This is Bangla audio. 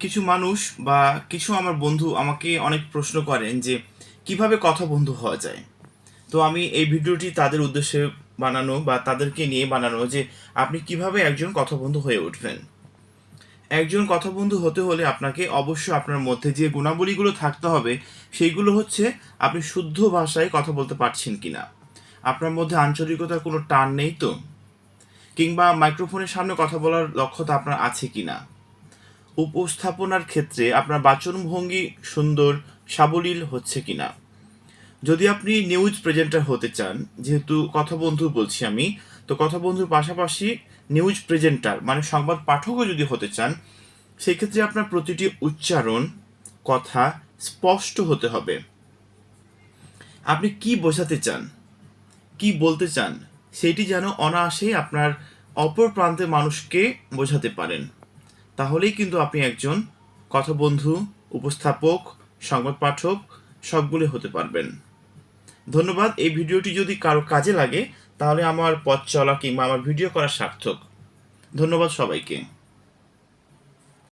কিছু মানুষ বা কিছু আমার বন্ধু আমাকে অনেক প্রশ্ন করেন যে, কীভাবে কথা বন্ধু হওয়া যায়? তো আমি এই ভিডিওটি তাদের উদ্দেশ্যে বানানো বা তাদেরকে নিয়ে বানানো যে, আপনি কীভাবে একজন কথা বন্ধু হয়ে উঠবেন? একজন কথা বন্ধু হতে হলে আপনাকে অবশ্যই আপনার মধ্যে যে গুণাবলীগুলো থাকতে হবে, সেইগুলো হচ্ছে আপনি শুদ্ধ ভাষায় কথা বলতে পারছেন কিনা। আপনার মধ্যে আঞ্চলিকতার কোনো টান নেই তো? কিংবা মাইক্রোফোনের সামনে কথা বলার দক্ষতা আপনার আছে কিনা? উপস্থাপনার ক্ষেত্রে আপনার বাচনভঙ্গি সুন্দর, সাবলীল হচ্ছে কিনা? যদি আপনি নিউজ প্রেজেন্টার হতে চান, যেহেতু কথা বন্ধু বলছি আমি, তো কথা বন্ধুর পাশাপাশি নিউজ প্রেজেন্টার মানে সংবাদ পাঠকও যদি হতে চান সেই ক্ষেত্রে আপনার প্রতিটি উচ্চারণ, কথা স্পষ্ট হতে হবে। আপনি কি বোঝাতে চান? কি বলতে চান? সেটি যেন অনায়াসেই আপনার অপর প্রান্তের মানুষকে বোঝাতে পারেন। তাহলেই কিন্তু আপনি একজন কথা বন্ধু উপস্থাপক সংবাদ পাঠক সবগুলি হতে পারবেন। ধন্যবাদ, এই ভিডিওটি যদি কারও কাজে লাগে, তাহলে আমার পথ চলা কিংবা আমার ভিডিও করা সার্থক। ধন্যবাদ সবাইকে।